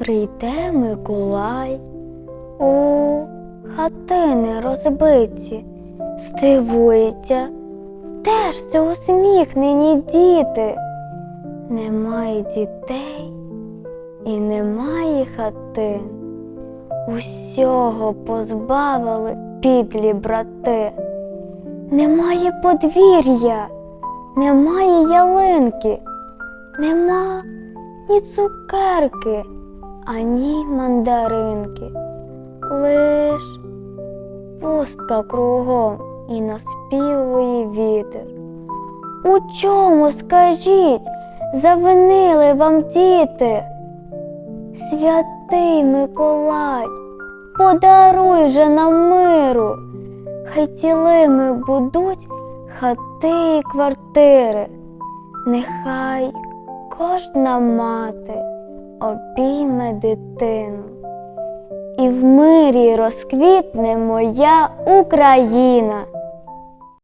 Прийде Миколай у хатини розбиті, здивується, де ж це усміхнені діти? Немає дітей і немає хатин. Усього позбавили підлі брати. Немає подвір'я, немає ялинки, нема ні цукерки, ані мандаринки. Лиш пустка кругом і наспівує вітер. У чому, скажіть, завинили вам діти? Святий Миколай, подаруй же нам миру, хай цілими будуть хати і квартири, нехай кожна мати обійме дитину, і в мирі розквітне моя Україна.